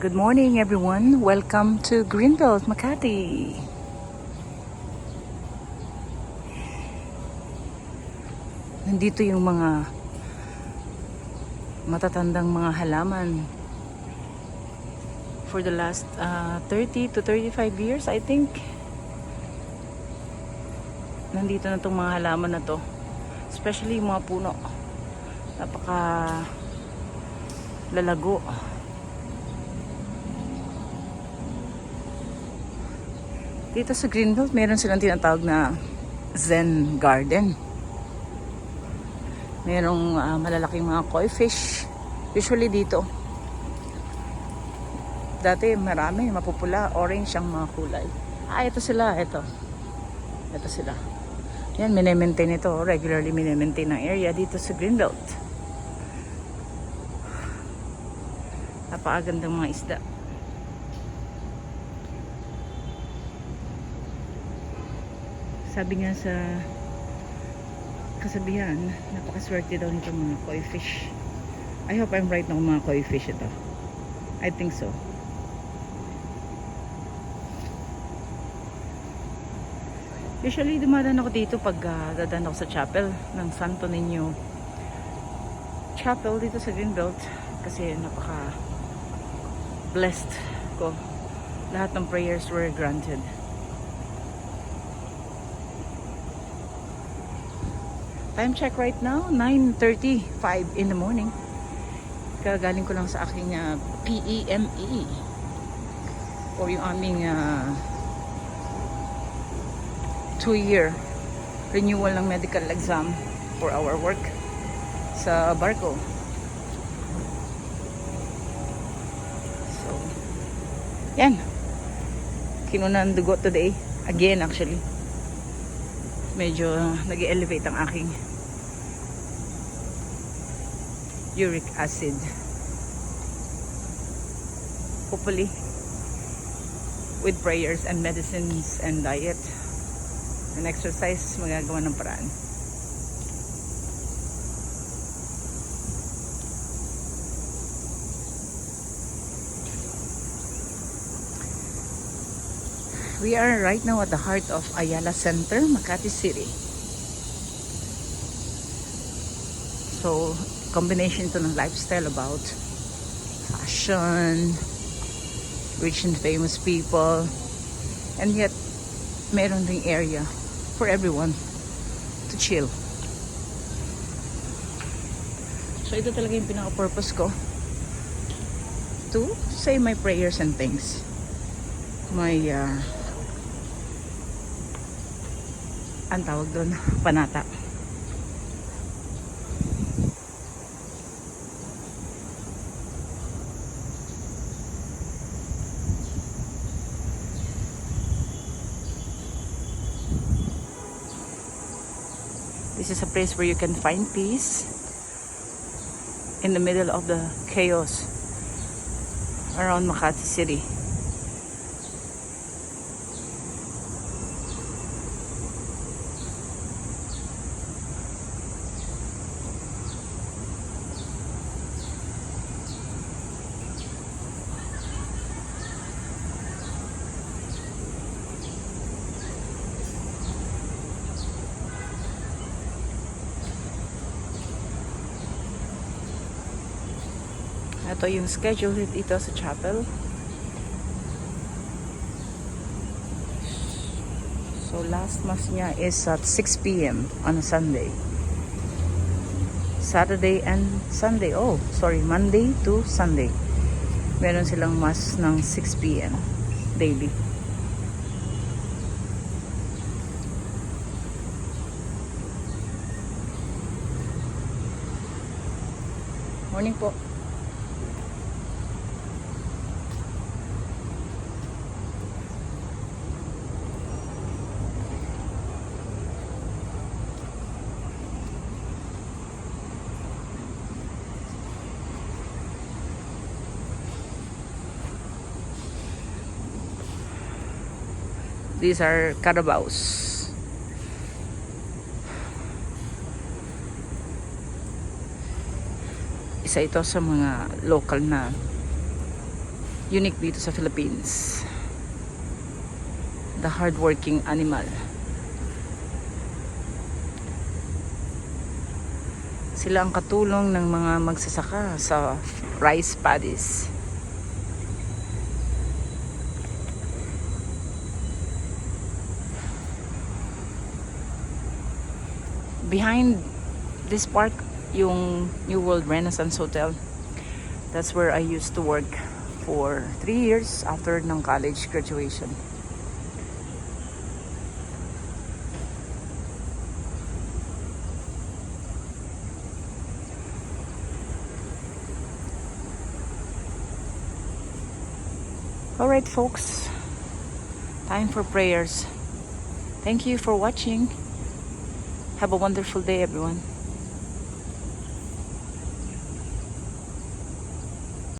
Good morning everyone. Welcome to Greenbelt, Makati. Nandito yung mga matatandang mga halaman for the last uh, 30 to 35 years, I think. Nandito na tong mga halaman na to. Especially yung mga puno. Napaka lalago. Dito sa Greenbelt, meron silang tinatawag na Zen Garden. Merong ah, malalaking mga koi fish. Usually dito. Dati marami, mapupula, orange ang mga kulay. Ah, ito sila, ito. Ito sila. Yan, minimaintain ito. Regularly minimaintain ng area dito sa Greenbelt. Napakagandang mga isda. Sabi nga sa kasabihan, napakaswerte daw nito mga koi fish. I hope I'm right kung mga koi fish ito. I think so. Usually dumadaan ako dito pag uh, dadaan ako sa chapel ng Santo Niño Chapel dito sa Greenbelt kasi napaka blessed ko. Lahat ng prayers were granted. Time check right now, 9.35 in the morning. Kagaling ko lang sa aking uh, PEME or yung aming uh, two-year renewal ng medical exam for our work sa barko. So, yan. Kinunan dugo today. Again, actually. Medyo nag elevate ang aking uric acid. Hopefully, with prayers and medicines and diet and exercise, magagawa ng paraan. We are right now at the heart of Ayala Center, Makati City. So, combination ito ng lifestyle about fashion, rich and famous people, and yet, meron ding area for everyone to chill. So, ito talaga yung pinaka-purpose ko to say my prayers and things. My, uh, ang tawag doon, panata. This is a place where you can find peace in the middle of the chaos around Makati City. Ito yung schedule dito sa chapel. So last mass niya is at 6 p.m. on a Sunday. Saturday and Sunday. Oh, sorry, Monday to Sunday. Meron silang mass ng 6 p.m. daily. Morning po. These are carabaos. Isa ito sa mga local na unique dito sa Philippines. The hardworking animal. Sila ang katulong ng mga magsasaka sa rice paddies. Behind this park, yung New World Renaissance Hotel. That's where I used to work for three years after ng college graduation. Alright folks, time for prayers. Thank you for watching. Have a wonderful day everyone.